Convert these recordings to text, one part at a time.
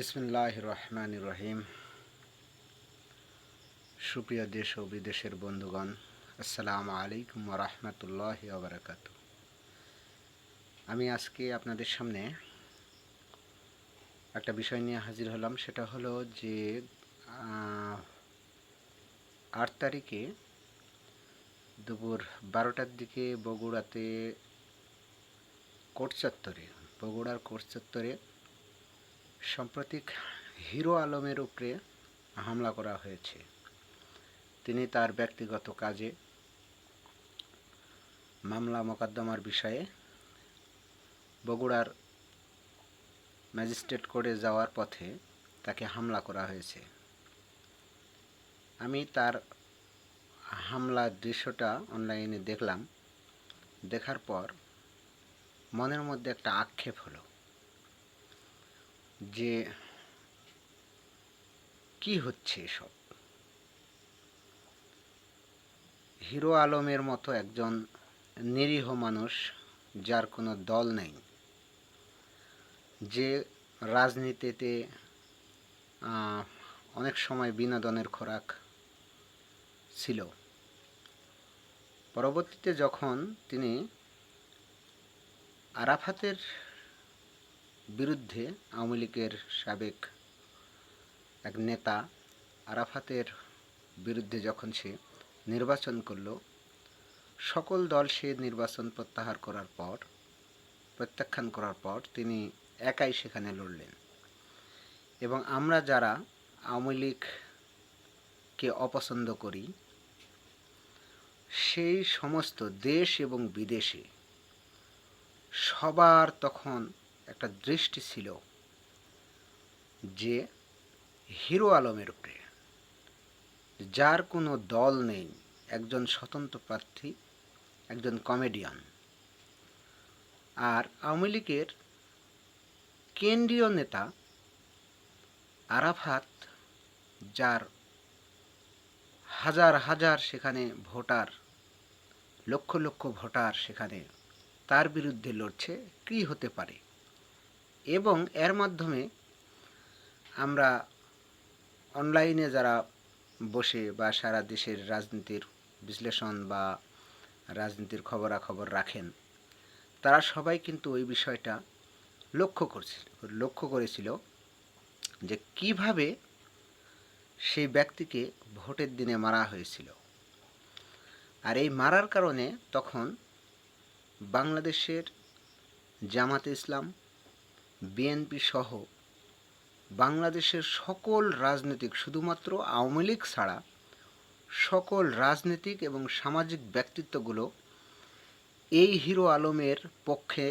বিসমুল্লাহ রহমান রহিম। সুপ্রিয় দেশ ও বিদেশের বন্ধুগণ, আসসালামু আলাইকুম রহমতুল্লাহ আবরাকাত আমি আজকে আপনাদের সামনে একটা বিষয় নিয়ে হাজির হলাম, সেটা হলো যে আট তারিখে দুপুর বারোটার দিকে বগুড়াতে কোট চত্বরে বগুড়ার কোট চত্বরে সাম্প্রতিক হিরো আলমের উপরে হামলা করা হয়েছে। তিনি তার ব্যক্তিগত কাজে মামলা মোকদ্দমার বিষয়ে বগুড়ার ম্যাজিস্ট্রেট কোর্টে যাওয়ার পথে তাকে হামলা করা হয়েছে। আমি তার হামলার দৃশ্যটা অনলাইনে দেখলাম। দেখার পর মনের মধ্যে একটা আক্ষেপ হলো। যে কি হচ্ছে এসব? হিরো আলমের মতো একজন নিরীহ মানুষ যার কোনো দল নেই, যে রাজনীতিতে অনেক সময় বিনোদনের খোরাক ছিল। পরবর্তীতে যখন তিনি আরাফাতের বিরুদ্ধে আওয়ামী লীগের সাবেক এক নেতা আরাফাতের বিরুদ্ধে যখন সে নির্বাচন করল, সকল দল সে নির্বাচন প্রত্যাহার করার পর, প্রত্যাখ্যান করার পর তিনি একাই সেখানে লড়লেন। এবং আমরা যারা আওয়ামী লীগকে অপছন্দ করি, সেই সমস্ত দেশ এবং বিদেশে সবার তখন একটা দৃষ্টি ছিল যে হিরো আলমের উপরে, যার কোনো দল নেই, একজন স্বতন্ত্র প্রার্থী, একজন কমেডিয়ান। আর আওয়ামী লীগের কেন্দ্রীয় নেতা আরাফাত, যার হাজার হাজার সেখানে ভোটার, লক্ষ লক্ষ ভোটার সেখানে তার বিরুদ্ধে লড়ছে, কী হতে পারে? এবং এর মাধ্যমে আমরা অনলাইনে যারা বসে বা সারা দেশের রাজনীতির বিশ্লেষণ বা রাজনীতির খবরাখবর রাখেন, তারা সবাই কিন্তু ওই বিষয়টা লক্ষ্য করছিল লক্ষ্য করেছিল যে কীভাবে সেই ব্যক্তিকে ভোটের দিনে মারা হয়েছিল। আর এই মারার কারণে তখন বাংলাদেশের জামাতে ইসলাম বিএনপি সহ বাংলাদেশের সকল রাজনৈতিক, শুধুমাত্র আওয়ামী লীগ ছাড়া সকল রাজনৈতিক এবং সামাজিক ব্যক্তিত্বগুলো এই হিরো আলমের পক্ষে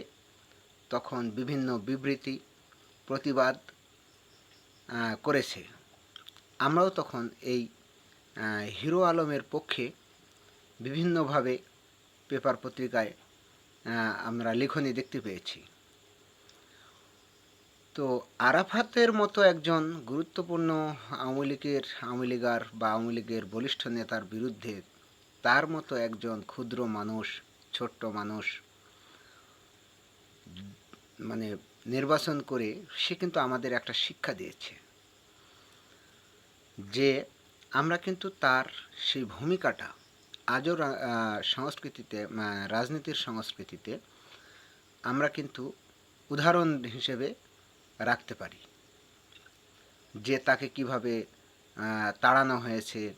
তখন বিভিন্ন বিবৃতি, প্রতিবাদ করেছে। আমরাও তখন এই হিরো আলমের পক্ষে বিভিন্নভাবে পেপার পত্রিকায় আমরা লিখনি দেখতে পেয়েছি। তো আরাফাতের মতো একজন গুরুত্বপূর্ণ আওয়ামী লীগের, আওয়ামী লীগার বা আওয়ামী লীগের বলিষ্ঠ নেতার বিরুদ্ধে তার মতো একজন ক্ষুদ্র মানুষ, ছোট্ট মানুষ মানে নির্বাচন করে সে কিন্তু আমাদের একটা শিক্ষা দিয়েছে যে আমরা কিন্তু তার সেই ভূমিকাটা আজও সংস্কৃতিতে রাজনীতির সংস্কৃতিতে আমরা কিন্তু উদাহরণ হিসেবে রাখতে পারি। যে তাকে কীভাবে তাড়ানো হয়েছে,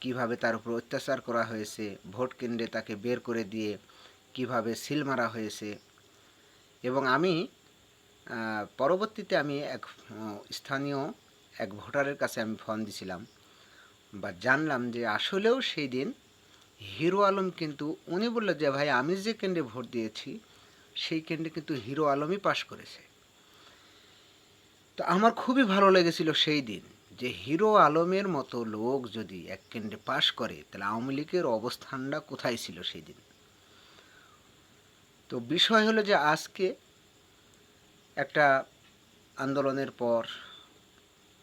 কীভাবে তার উপর অত্যাচার করা হয়েছে, ভোট কেন্দ্রে তাকে বের করে দিয়ে কীভাবে সিল মারা হয়েছে। এবং আমি পরবর্তীতে আমি এক স্থানীয় এক ভোটারের কাছে আমি ফোন দিছিলাম বা জানলাম যে আসলেও সেই দিন হিরো আলম কিন্তু উনি বলল যে, ভাই, আমি যে কেন্দ্রে ভোট দিয়েছি, সেই কেন্দ্রে কিন্তু হিরো আলমই পাশ করেছে। তো আমার খুবই ভালো লেগেছিল সেই দিন যে হিরো আলমের মতো লোক যদি এক কেন্দ্রে পাশ করে, তাহলে আওয়ামী লীগের অবস্থানটা কোথায় ছিল সেই দিন? তো বিষয় হলো যে আজকে একটা আন্দোলনের পর,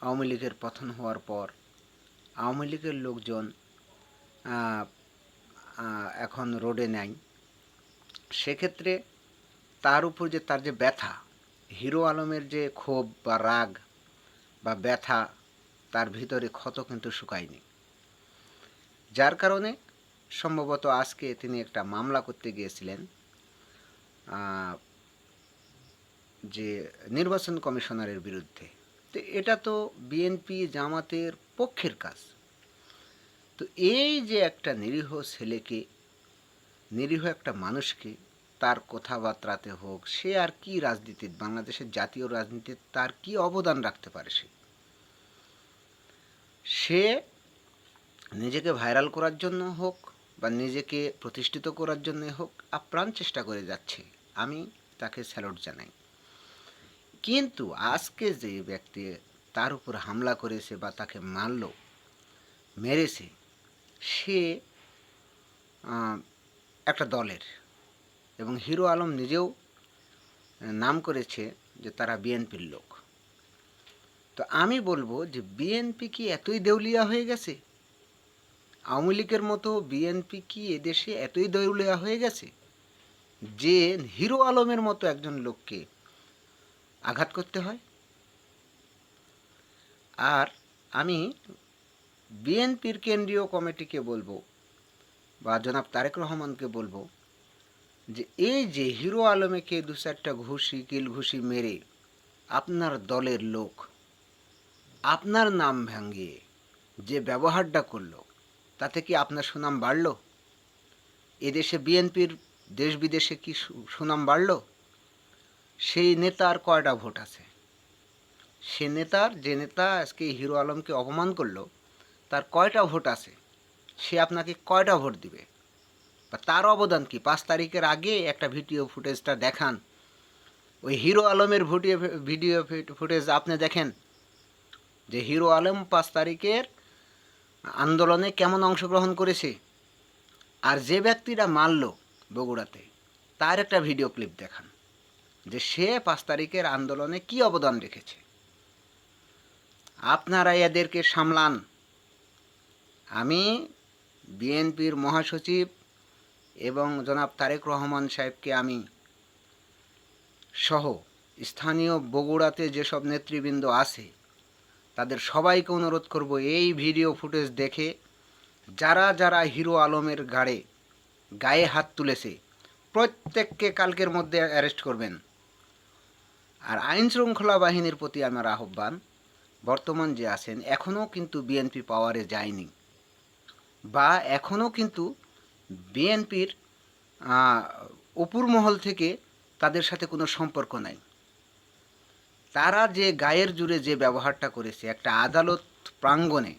আওয়ামী লীগের পতন হওয়ার পর, আওয়ামী লীগের লোকজন এখন রোডে নেয় সেক্ষেত্রে তার উপর যে তার যে ব্যথা হিরো আলমের যে ক্ষোভ বা রাগ বা ব্যথা, তার ভিতরে ক্ষত কিন্তু শুকায়নি। যার কারণে সম্ভবত আজকে তিনি একটা মামলা করতে গিয়েছিলেন যে নির্বাচন কমিশনারের বিরুদ্ধে। তো এটা তো বিএনপি জামাতের পক্ষের কাজ। তো এই যে একটা নিরীহ ছেলেকে, নিরীহ একটা মানুষকে তার কথাবার্তাতে হোক, সে আর কি রাজনীতির, বাংলাদেশের জাতীয় রাজনীতিতে তার কি অবদান রাখতে পারে সে? সে নিজেকে ভাইরাল করার জন্য হোক বা নিজেকে প্রতিষ্ঠিত করার জন্য হোক, আপ্রাণ চেষ্টা করে যাচ্ছে। আমি তাকে স্যালুট জানাই। কিন্তু আজকে যে ব্যক্তি তার উপর হামলা করেছে বা তাকে মারল, মেরেছে, সে একটা দলের। এবং হিরো আলম নিজেও নাম করেছে যে তারা বিএনপির লোক। তো আমি বলব যে বিএনপি কি এতই দেউলিয়া হয়ে গেছে? আওয়ামী লীগের মতো বিএনপি কি এদেশে এতই দেউলিয়া হয়ে গেছে যে হিরো আলমের মতো একজন লোককে আঘাত করতে হয়? আর আমি বিএনপির কেন্দ্রীয় কমিটিকে বলব বা জনাব তারেক রহমানকে বলব যে এই যে হিরো আলমেকে দু চারটা ঘুষি, কিল ঘুষি মেরে আপনার দলের লোক, আপনার নাম ভাঙিয়ে যে ব্যবহারটা করল, তাতে কি আপনার সুনাম বাড়ল? এদেশে বিএনপির দেশ বিদেশে কি সুনাম বাড়ল? সেই নেতার কয়টা ভোট আছে? সে নেতার, যে নেতা আজকে হিরো আলমকে অপমান করল, তার কয়টা ভোট আছে? সে আপনাকে কয়টা ভোট দিবে? বা তার অবদান কি? পাঁচ তারিখের আগে একটা ভিডিও ফুটেজটা দেখান। ওই হিরো আলমের ভিডিও ভিডিও ফুটেজ আপনি দেখেন? যে হিরো আলম পাঁচ তারিখের আন্দোলনে কেমন অংশগ্রহণ করেছে? আর যে ব্যক্তিরা মারল বগুড়াতে, তার একটা ভিডিও ক্লিপ দেখান। যে সে পাঁচ তারিখের আন্দোলনে কি অবদান রেখেছে? আপনারা এদেরকে সামলান। আমি বিএনপির মহাসচিব এবং জনাব তারেক রহমান সাহেবকে আমি সহ স্থানীয় বগুড়াতে যেসব নেতৃবৃন্দ আছে, তাদের সবাইকে অনুরোধ করব এই ভিডিও ফুটেজ দেখে যারা যারা হিরো আলমের গাড়ে গায়ে হাত তুলেছে, প্রত্যেককে কালকের মধ্যে অ্যারেস্ট করবেন। আর আইন শৃঙ্খলা বাহিনীর প্রতি আমার আহ্বান, বর্তমান যে আছেন, এখনও কিন্তু বিএনপি পাওয়ারে যায়নি। বা এখনও কিন্তু বিএনপির উপর মহল থেকে তাদের সাথে কোনো সম্পর্ক নাই। তারা যে গায়ের জুড়ে যে ব্যবহারটা করেছে, একটা আদালত প্রাঙ্গণে,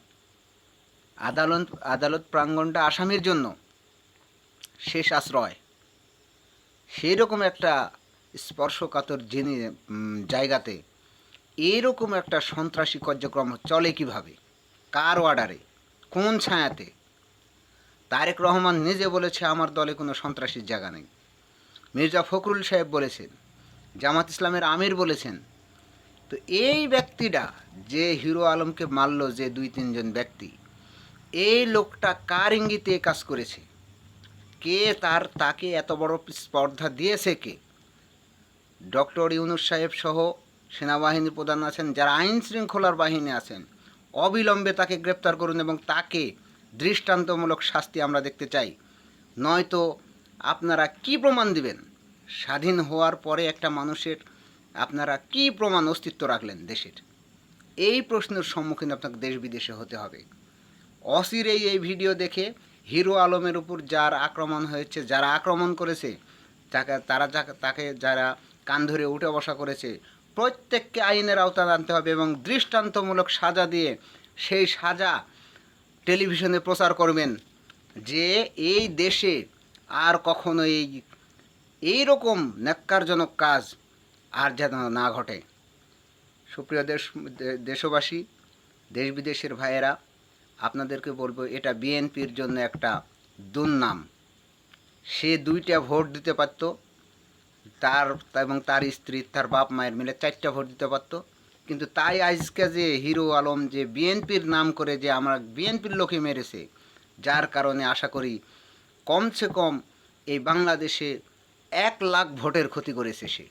আদালত আদালত প্রাঙ্গণটা আসামির জন্য শেষ আশ্রয়। সেই রকম একটা স্পর্শকাতর জিনি জায়গাতে এরকম একটা সন্ত্রাসী কার্যক্রম চলে কীভাবে? কার অর্ডারে কোন ছায়াতে? তারেক রহমান নিজে বলেছে, আমার দলে কোনো সন্ত্রাসীর জায়গা নেই। মির্জা ফখরুল সাহেব বলেছেন, জামাত ইসলামের আমির বলেছেন, তো এই ব্যক্তিটা যে হিরো আলমকে মারল, যে দুই তিনজন ব্যক্তি, এই লোকটা কার ইঙ্গিতে কাজ করেছে? কে তার, তাকে এত বড় স্পর্ধা দিয়েছে কে? ডক্টর ইউনুস সাহেব সহ সেনাবাহিনীর প্রধান আছেন, যারা আইন শৃঙ্খলার বাহিনী আছেন, অবিলম্বে তাকে গ্রেপ্তার করুন এবং তাকে দৃষ্টান্তমূলক শাস্তি আমরা দেখতে চাই। নয়তো আপনারা কি প্রমাণ দিবেন? স্বাধীন হওয়ার পরে একটা মানুষের আপনারা কি প্রমাণ অস্তিত্ব রাখলেন দেশের? এই প্রশ্নের সম্মুখীন আপনাকে দেশ বিদেশে হতে হবে। অসিরেই এই ভিডিও দেখে হিরো আলমের উপর যার আক্রমণ হয়েছে, যারা আক্রমণ করেছে, তাকে, তারা তাকে যারা কান ধরে উঠে বসা করেছে, প্রত্যেককে আইনের আওতায় আনতে হবে এবং দৃষ্টান্তমূলক সাজা দিয়ে সেই সাজা টেলিভিশনে প্রচার করবেন যে এই দেশে আর কখনো এই এই রকম ন্যাক্কারজনক কাজ আর যেন না ঘটে। সুপ্রিয় দেশ দেশবাসী, দেশ বিদেশের ভাইয়েরা, আপনাদেরকে বলব, এটা বিএনপির জন্য একটা দুর্নাম। সে দুইটা ভোট দিতে পারত, তার এবং তার স্ত্রী, তার বাপ মায়ের মিলে চারটা ভোট দিতে পারত। কিন্তু তাই আজকে যে হিরো আলম যে বিএনপির নাম করে যে আমরা বিএনপির লোকে মেরেছে, যার কারণে আশা করি কমসে কম এই বাংলাদেশে এক লাখ ভোটের ক্ষতি করেছে সে।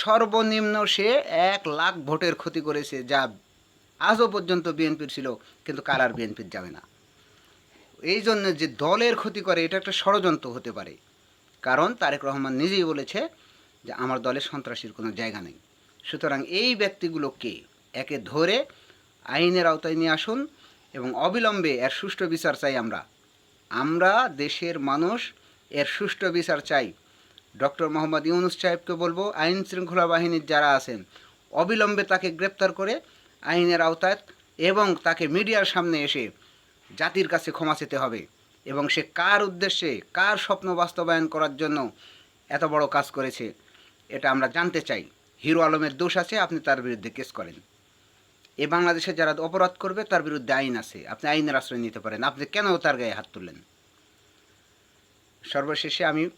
সর্বনিম্ন সে এক লাখ ভোটের ক্ষতি করেছে যা আজও পর্যন্ত বিএনপির ছিল, কিন্তু কার আর বিএনপির যাবে না। এই জন্য যে দলের ক্ষতি করে, এটা একটা ষড়যন্ত্র হতে পারে। কারণ তারেক রহমান নিজেই বলেছে যে, আমার দলে সন্ত্রাসীর কোনো জায়গা নেই। সুতরাং এই ব্যক্তিগুলোকে একে ধরে আইনের আওতায় নিয়ে আসুন এবং অবিলম্বে এর সুষ্ঠু বিচার চাই আমরা। আমরা দেশের মানুষ, এর সুষ্ঠু বিচার চাই। ডক্টর মোহাম্মদ ইউনুস সাহেবকে বলব, আইন শৃঙ্খলা বাহিনীর যারা আছেন, অবিলম্বে তাকে গ্রেপ্তার করে আইনের আওতায় এবং তাকে মিডিয়ার সামনে এসে জাতির কাছে ক্ষমা চেতে হবে এবং সে কার উদ্দেশ্যে, কার স্বপ্ন বাস্তবায়ন করার জন্য এত বড় কাজ করেছে, এটা আমরা জানতে চাই। হিরো আলমের দোষ আছে, আপনি তার বিরুদ্ধে কেস করেন। এ বাংলাদেশে যারা অপরাধ করবে, তার বিরুদ্ধে আইন আছে। আপনি আইনের আশ্রয় নিতে পারেন। আপনি কেন তার গায়ে হাত তুললেন? সর্বশেষে আমি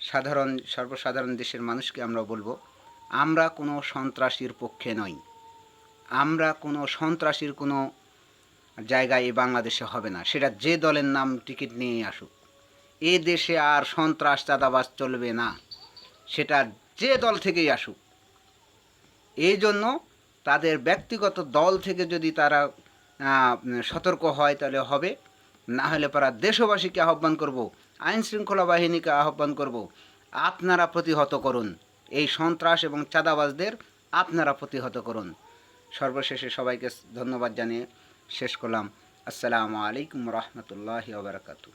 সাধারণ, সর্বসাধারণ দেশের মানুষকে আমরা বলব, আমরা কোনো সন্ত্রাসীর পক্ষে নই। আমরা কোনো সন্ত্রাসীর কোনো জায়গায় এই বাংলাদেশে হবে না। সেটা যে দলের নাম টিকিট নিয়ে আসুক। এ দেশে আর সন্ত্রাস চাঁদাবাজ চলবে না। সেটা যে দল থেকেই আসুক। এই জন্য তাদের ব্যক্তিগত দল থেকে যদি তারা সতর্ক হয় তাহলে হবে। না হলে পারা দেশবাসীকে আহ্বান করব আইন শৃঙ্খলা বাহিনীকে আহ্বান করব, আপনারা প্রতিহত করুন। এই সন্ত্রাস এবং চাঁদাবাজদের আপনারা প্রতিহত করুন। সর্বশেষে সবাইকে ধন্যবাদ জানিয়ে শেষ করলাম। আসসালামু আলাইকুম রহমতুল্লাহ বারকাতু